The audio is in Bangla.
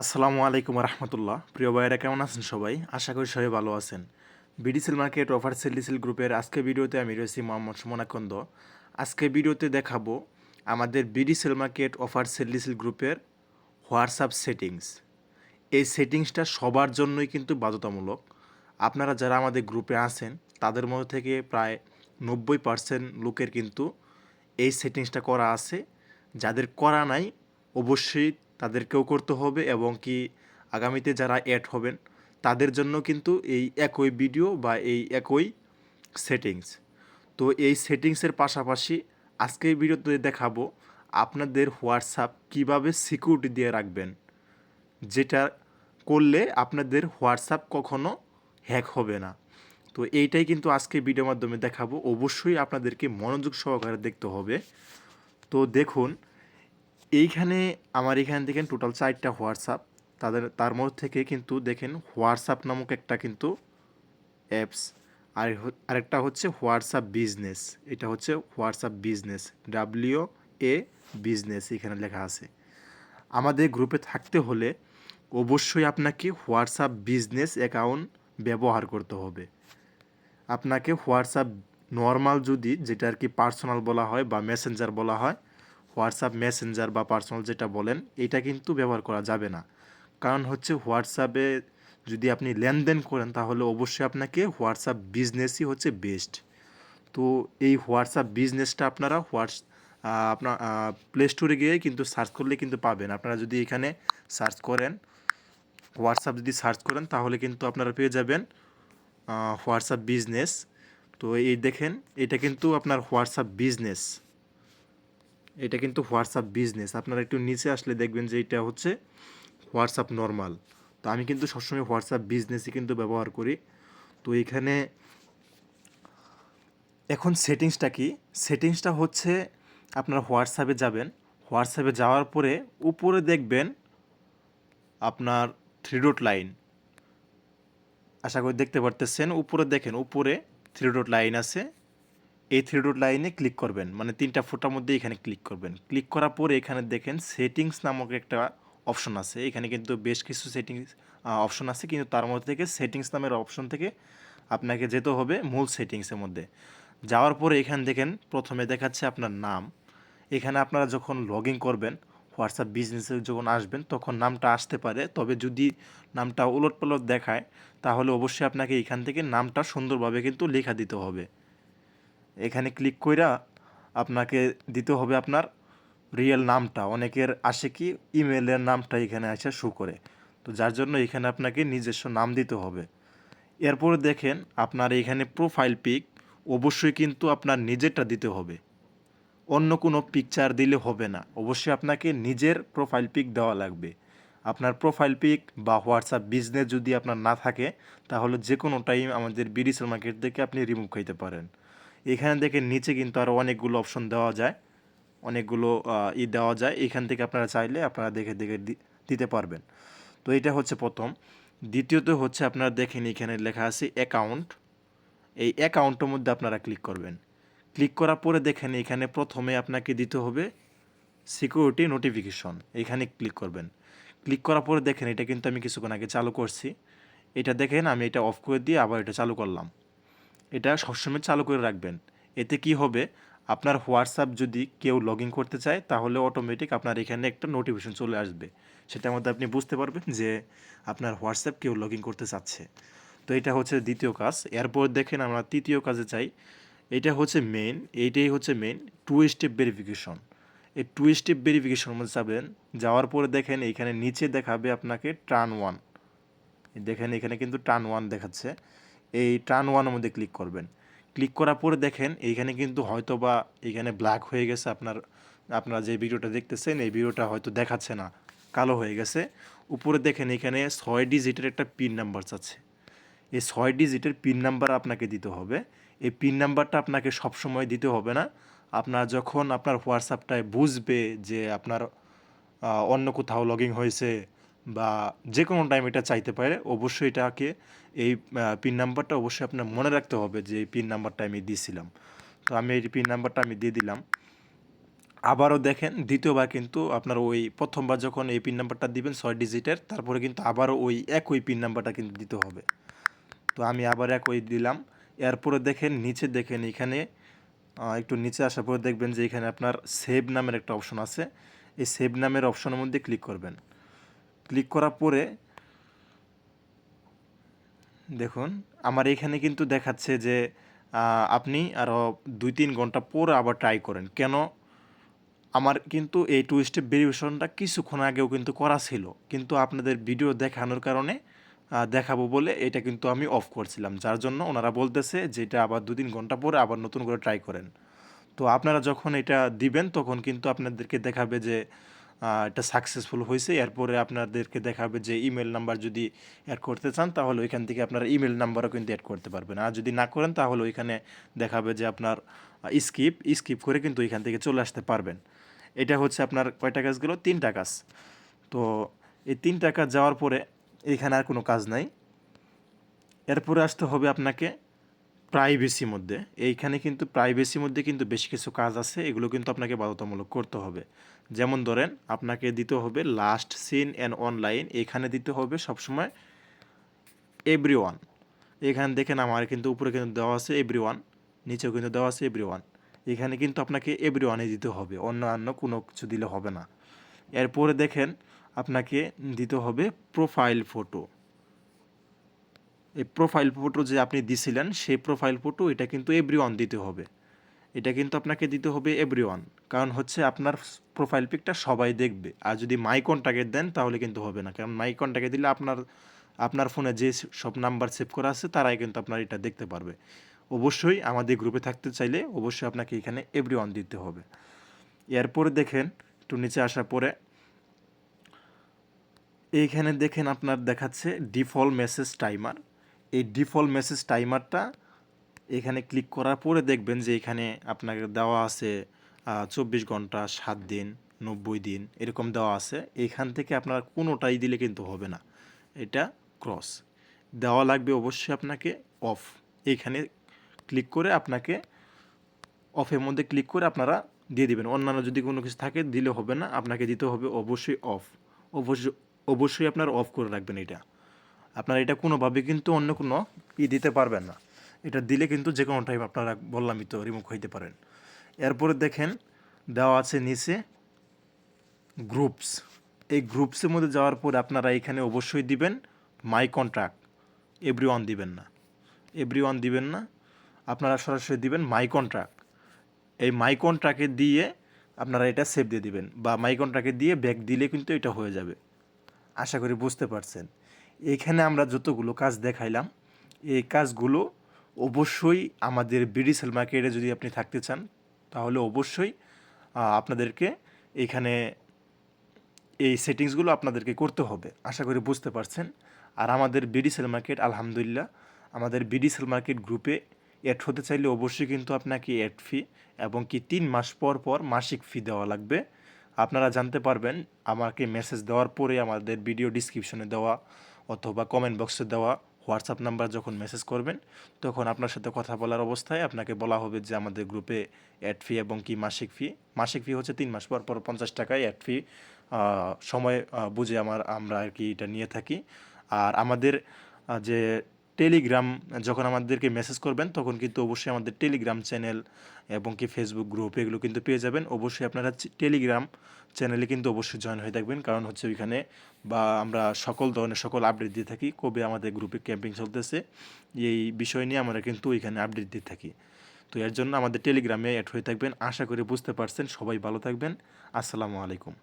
আসসালামু আলাইকুম রহমতুল্লাহ। প্রিয় ভাইয়েরা, কেমন আছেন সবাই? আশা করি সবাই ভালো আছেন। BD sell market offer sale diesel গ্রুপের আজকে ভিডিওতে আমি রয়েছি মোহাম্মদ সুমনাকন্দ আজকে ভিডিওতে দেখাবো আমাদের বিডিসেল মার্কেট অফার সেল ডিসেল গ্রুপের হোয়াটসঅ্যাপ সেটিংস। এই সেটিংসটা সবার জন্যই কিন্তু বাধ্যতামূলক। আপনারা যারা আমাদের গ্রুপে আছেন, তাদের মধ্যে থেকে প্রায় নব্বই পার্সেন্ট লোকের কিন্তু এই সেটিংসটা করা আছে। যাদের করা নাই, অবশ্যই তাদেরকেও করতে হবে এবং কি আগামীতে যারা অ্যাড হবেন, তাদের জন্য কিন্তু এই একই ভিডিও বা এই একই সেটিংস তো এই সেটিংসের পাশাপাশি আজকের ভিডিওতে দেখাবো আপনাদের হোয়াটসঅ্যাপ কীভাবে সিকিউরিটি দিয়ে রাখবেন, যেটা করলে আপনাদের হোয়াটসঅ্যাপ কখনো হ্যাক হবে না। তো এইটাই কিন্তু আজকে ভিডিওর মাধ্যমে দেখাবো। অবশ্যই আপনাদেরকে মনোযোগ সহকারে দেখতে হবে। তো দেখুন এইখানে আমার এখান থেকে টোটাল চারটা হোয়াটসঅ্যাপ তাদের, তার মধ্যে থেকে কিন্তু দেখেন হোয়াটসঅ্যাপ নামক একটা কিন্তু অ্যাপস আর আরেকটা হচ্ছে হোয়াটসঅ্যাপ বিজনেস এটা হচ্ছে WhatsApp business W A business এখানে লেখা আছে। আমাদের গ্রুপে থাকতে হলে অবশ্যই আপনাকে হোয়াটসঅ্যাপ বিজনেস অ্যাকাউন্ট ব্যবহার করতে হবে। আপনাকে হোয়াটসঅ্যাপ নর্মাল যদি যেটা আর কি পার্সোনাল বলা হয় বা মেসেঞ্জার বলা হয় হোয়াটসঅ্যাপ মেসেঞ্জার বা পার্সোনাল যেটা বলেন, এটা কিন্তু ব্যবহার করা যাবে না। কারণ হচ্ছে হোয়াটসঅ্যাপে যদি আপনি লেনদেন করেন, তাহলে অবশ্যই আপনাকে হোয়াটসঅ্যাপ বিজনেসই হচ্ছে বেস্ট। তো এই হোয়াটসঅ্যাপ বিজনেসটা আপনারা হোয়াটস আপনার প্লে স্টোরে গিয়ে কিন্তু সার্চ করলে কিন্তু পাবেন। আপনারা যদি এখানে সার্চ করেন, হোয়াটসঅ্যাপ যদি সার্চ করেন, তাহলে কিন্তু আপনারা পেয়ে যাবেন হোয়াটসঅ্যাপ বিজনেস। তো এই দেখেন, এটা কিন্তু আপনার হোয়াটসঅ্যাপ বিজনেস। এটা কিন্তু হোয়াটসঅ্যাপ বিজনেস। আপনারা একটু নিচে আসলে দেখবেন যে এটা হচ্ছে হোয়াটসঅ্যাপ নর্মাল। তো আমি কিন্তু সবসময় হোয়াটসঅ্যাপ বিজনেসই কিন্তু ব্যবহার করি। তো এখানে এখন সেটিংসটা কি? সেটিংসটা হচ্ছে আপনার হোয়াটসঅ্যাপে যাবেন। হোয়াটসঅ্যাপে যাওয়ার পরে উপরে দেখবেন আপনার থ্রি ডট লাইন আশা করি দেখতে পারতেছেন। উপরে দেখেন, উপরে থ্রি ডট লাইন আছে। এই থ্রি ডট লাইনে ক্লিক করবেন। মানে তিনটা ফোটার মধ্যে এখানে ক্লিক করবেন। ক্লিক করার পরে এখানে দেখেন সেটিংস নামক একটা অপশন আছে। এখানে কিন্তু বেশ কিছু সেটিংস অপশন আছে। কিন্তু তার মধ্যে থেকে সেটিংস নামের অপশন থেকে আপনাকে যেতে হবে মূল সেটিংসের মধ্যে। যাওয়ার পরে এখানে দেখেন, প্রথমে দেখাচ্ছে আপনার নাম। এখানে আপনারা যখন লগ ইন করবেন, হোয়াটসঅ্যাপ বিজনেসে যখন আসবেন, তখন নামটা আসতে পারে। তবে যদি নামটা উলট পালট দেখায়, তাহলে অবশ্যই আপনাকে এখান থেকে নামটা সুন্দরভাবে কিন্তু লেখা দিতে হবে। এখানে ক্লিক কইরা আপনাকে দিতে হবে আপনার রিয়েল নামটা। অনেকের আসে কি ইমেলের নামটা এখানে আসে শো করে। তো যার জন্য এখানে আপনাকে নিজস্ব নাম দিতে হবে। এরপরে দেখেন আপনার এখানে প্রোফাইল পিক অবশ্যই কিন্তু আপনার নিজেরটা দিতে হবে। অন্য কোনো পিকচার দিলে হবে না। অবশ্যই আপনাকে নিজের প্রোফাইল পিক দেওয়া লাগবে। আপনার প্রোফাইল পিক বা হোয়াটসঅ্যাপ বিজনেস যদি আপনার না থাকে, তাহলে যে কোনো টাইম আমাদের বিডিসেল মার্কেট থেকে আপনি রিমুভ খাইতে পারেন। এখানে দেখে নিচে কিন্তু আরও অনেকগুলো অপশন দেওয়া যায়। অনেকগুলো ই দেওয়া যায়। এখান থেকে আপনারা চাইলে আপনারা দেখে দেখে দিতে পারবেন। তো এটা হচ্ছে প্রথম। দ্বিতীয়ত হচ্ছে আপনারা দেখেন এখানে লেখা আছে অ্যাকাউন্ট এই অ্যাকাউন্টের মধ্যে আপনারা ক্লিক করবেন। ক্লিক করার পরে দেখেন এখানে প্রথমে আপনাকে দিতে হবে সিকিউরিটি নোটিফিকেশন এখানে ক্লিক করবেন। ক্লিক করার পরে দেখেন এটা কিন্তু আমি কিছুক্ষণ আগে চালু করছি। এটা দেখেন আমি এটা অফ করে দিয়ে আবার এটা চালু করলাম। এটা সবসময় চালু করে রাখবেন। এতে কি হবে? আপনার হোয়াটসঅ্যাপ যদি কেউ লগ ইন করতে চায়, তাহলে অটোমেটিক আপনার এখানে একটা নোটিফিকেশন চলে আসবে। সেটার মধ্যে আপনি বুঝতে পারবেন যে আপনার হোয়াটসঅ্যাপ কেউ লগ ইন করতে চাচ্ছে। তো এটা হচ্ছে দ্বিতীয় কাজ। এরপর দেখেন আমরা তৃতীয় কাজে চাই এটা হচ্ছে মেন এইটাই হচ্ছে মেন টু স্টেপ ভেরিফিকেশন এই টু স্টেপ ভেরিফিকেশনের মধ্যে যাবেন, যাওয়ার পরে দেখেন এইখানে নিচে দেখাবে আপনাকে টার্ন ওয়ান দেখেন এখানে কিন্তু টার্ন ওয়ান দেখাচ্ছে। এই টার্ন ওয়ানের মধ্যে ক্লিক করবেন। ক্লিক করার পরে দেখেন এইখানে কিন্তু হয়তো বা এখানে ব্ল্যাক হয়ে গেছে। আপনার, আপনারা যে ভিডিওটা দেখতেছেন, এই ভিডিওটা হয়তো দেখাচ্ছে না। কালো হয়ে গেছে। উপরে দেখেন এখানে ছয় ডিজিটের একটা পিন নাম্বার আছে। এই ছয় ডিজিটের পিন নাম্বার আপনাকে দিতে হবে। এই পিন নাম্বারটা আপনাকে সবসময় দিতে হবে না। আপনার যখন আপনার হোয়াটসঅ্যাপটায় বুঝবে যে আপনার অন্য কোথাও লগিং হয়েছে বা যে কোনো টাইম এটা চাইতে পারে, অবশ্যই এটাকে এই পিন নাম্বারটা অবশ্যই আপনার মনে রাখতে হবে যে এই পিন নাম্বারটা আমি দিয়েছিলাম তো আমি এই পিন নাম্বারটা আমি দিয়ে দিলাম। আবারও দেখেন, দ্বিতীয়বার কিন্তু আপনার ওই প্রথমবার যখন এই পিন নাম্বারটা দিবেন ছয় ডিজিটের তারপরে কিন্তু আবারও ওই একই পিন নাম্বারটা কিন্তু দিতে হবে। তো আমি আবার একই দিলাম। এরপরে দেখেন, নিচে দেখেন এখানে একটু নিচে আসার পরে দেখবেন যে এখানে আপনার সেভ নামের একটা অপশন আছে। এই সেভ নামের অপশনের মধ্যে ক্লিক করবেন। ক্লিক করার পরে দেখুন, আমার এখানে কিন্তু দেখাচ্ছে যে আপনি আরও দুই তিন ঘণ্টা পরে আবার ট্রাই করেন। কেন? আমার কিন্তু এই টু স্টেপ ভেরিফিকেশনটা কিছুক্ষণ আগেও কিন্তু করা ছিল। কিন্তু আপনাদের ভিডিও দেখানোর কারণে দেখাবো বলে এটা কিন্তু আমি অফ করছিলাম। যার জন্য ওনারা বলতেছে যে, এটা আবার দু তিন ঘণ্টা পরে আবার নতুন করে ট্রাই করেন। তো আপনারা যখন এটা দিবেন, তখন কিন্তু আপনাদেরকে দেখাবে যে এটা সাকসেসফুল হয়েছে। এরপরে আপনাদেরকে দেখাবে যে ইমেল নাম্বার যদি অ্যাড করতে চান, তাহলে ওইখান থেকে আপনারা ইমেল নাম্বারও কিন্তু অ্যাড করতে পারবেন। আর যদি না করেন, তাহলে ওইখানে দেখাবে যে আপনার স্কিপ স্কিপ করে কিন্তু ওইখান থেকে চলে আসতে পারবেন। এটা হচ্ছে আপনার কয়টা কাজ গেলো? তিনটা কাজ। তো এই তিনটা কাজ যাওয়ার পরে এখানে আর কোনো কাজ নাই। এরপরে আসতে হবে আপনাকে প্রাইভেসি মধ্যে। এইখানে কিন্তু প্রাইভেসির মধ্যে কিন্তু বেশ কিছু কাজ আছে, এগুলো কিন্তু আপনাকে বাধ্যতামূলক করতে হবে। যেমন ধরেন, আপনাকে দিতে হবে লাস্ট সিন অ্যান্ড অনলাইন এখানে দিতে হবে সবসময় এভরি ওয়ান এখানে দেখেন আমার কিন্তু উপরে কিন্তু দেওয়া আছে এভরি ওয়ান নিচেও কিন্তু দেওয়া আছে এভরি ওয়ান এখানে কিন্তু আপনাকে এভরি ওয়ানে দিতে হবে, অন্যান্য কোনো কিছু দিলে হবে না। এরপরে দেখেন, আপনাকে দিতে হবে প্রোফাইল ফটো এই প্রোফাইল ফটো যে আপনি দিছিলেন সেই প্রোফাইল ফটো এটা কিন্তু এভরি দিতে হবে। এটা কিন্তু আপনাকে দিতে হবে এভরি কারণ হচ্ছে আপনার প্রোফাইল পিকটা সবাই দেখবে। আর যদি মাই কন্ট্যাক্টে দেন, তাহলে কিন্তু হবে না। কারণ মাই কন্ট্যাক্টে দিলে আপনার আপনার ফোনে যে সব নাম্বার সেভ করা আছে, তারাই কিন্তু আপনার এটা দেখতে পারবে। অবশ্যই আমাদের গ্রুপে থাকতে চাইলে অবশ্যই আপনাকে এখানে এভরি দিতে হবে। এরপরে দেখেন, একটু নিচে আসার পরে, এইখানে দেখেন আপনার দেখাচ্ছে ডিফল্ট মেসেজ টাইমার এই ডিফল্ট মেসেজ টাইমারটা এখানে ক্লিক করার পরে দেখবেন যে এখানে আপনাকে দেওয়া আছে চব্বিশ ঘণ্টা, সাত দিন, নব্বই দিন এরকম দেওয়া আছে। এখান থেকে আপনার কোনোটাই দিলে কিন্তু হবে না। এটা ক্রস। দেওয়া লাগবে অবশ্যই আপনাকে অফ। এইখানে ক্লিক করে আপনাকে অফের মধ্যে ক্লিক করে আপনারা দিয়ে দিবেন। অন্যান্য যদি কোনো কিছু থাকে দিলে হবে না, আপনাকে দিতে হবে অবশ্যই অফ। অবশ্যই অবশ্যই আপনার অফ করে রাখবেন এটা। আপনারা এটা কোনোভাবে কিন্তু অন্য কোনো ই দিতে পারবেন না। এটা দিলে কিন্তু যে কোনো টাইম আপনারা বললামই তো রিমুভ হইতে পারেন। এরপরে দেখেন দেওয়া আছে নিচে গ্রুপস এই গ্রুপসের মধ্যে যাওয়ার পর আপনারা এখানে অবশ্যই দিবেন মাই কন্ট্রাক্ট এভরি ওয়ান দিবেন না। এভরি ওয়ান দিবেন না। আপনারা সরাসরি দিবেন মাই কন্ট্রাক্ট এই মাই কন্ট্রাক্টে দিয়ে আপনারা এটা সেভ দিয়ে দিবেন বা মাই কন্ট্রাক্টে দিয়ে ব্যাক দিলে কিন্তু এটা হয়ে যাবে। আশা করি বুঝতে পারছেন। এখানে আমরা যতগুলো কাজ দেখাইলাম, এই কাজগুলো অবশ্যই আমাদের বিডিসেল মার্কেটে যদি আপনি থাকতে চান, তাহলে অবশ্যই আপনাদেরকে এখানে এই সেটিংসগুলো আপনাদেরকে করতে হবে। আশা করি বুঝতে পারছেন। আর আমাদের বিডিসেল মার্কেট আলহামদুলিল্লাহ, আমাদের বিডিসেল মার্কেট গ্রুপে অ্যাড হতে চাইলে অবশ্যই কিন্তু আপনাকে অ্যাড ফি এবং কি তিন মাস পর পর মাসিক ফি দেওয়া লাগবে। আপনারা জানতে পারবেন, আমাকে মেসেজ দেওয়ার পরে আমাদের ভিডিও ডিসক্রিপশনে দেওয়া অথবা কমেন্ট বক্সে দেওয়া হোয়াটসঅ্যাপ নাম্বার যখন মেসেজ করবেন, তখন আপনার সাথে কথা বলার অবস্থায় আপনাকে বলা হবে যে আমাদের গ্রুপে অ্যাড ফি এবং কি মাসিক ফি মাসিক ফি হচ্ছে তিন মাস পর পর পঞ্চাশ টাকায় অ্যাড ফি সময় বুঝে আমার, আমরা আর কি এটা নিয়ে থাকি। আর আমাদের যে টেলিগ্রাম যখন আমাদেরকে মেসেজ করবেন, তখন কিন্তু অবশ্যই আমাদের টেলিগ্রাম চ্যানেল এবং কি ফেসবুক গ্রুপ এগুলো কিন্তু পেয়ে যাবেন। অবশ্যই আপনারা টেলিগ্রাম চ্যানেলে কিন্তু অবশ্যই জয়েন হয়ে থাকবেন। কারণ হচ্ছে ওইখানে বা আমরা সকল ধরনের সকল আপডেট দিয়ে থাকি, কবে আমাদের গ্রুপে ক্যাম্পিং চলতেছে, এই বিষয় নিয়ে আমরা কিন্তু ওইখানে আপডেট দিয়ে থাকি। তো এর জন্য আমাদের টেলিগ্রামে অ্যাড হয়ে থাকবেন। আশা করি বুঝতে পারছেন। সবাই ভালো থাকবেন। আসসালামু আলাইকুম।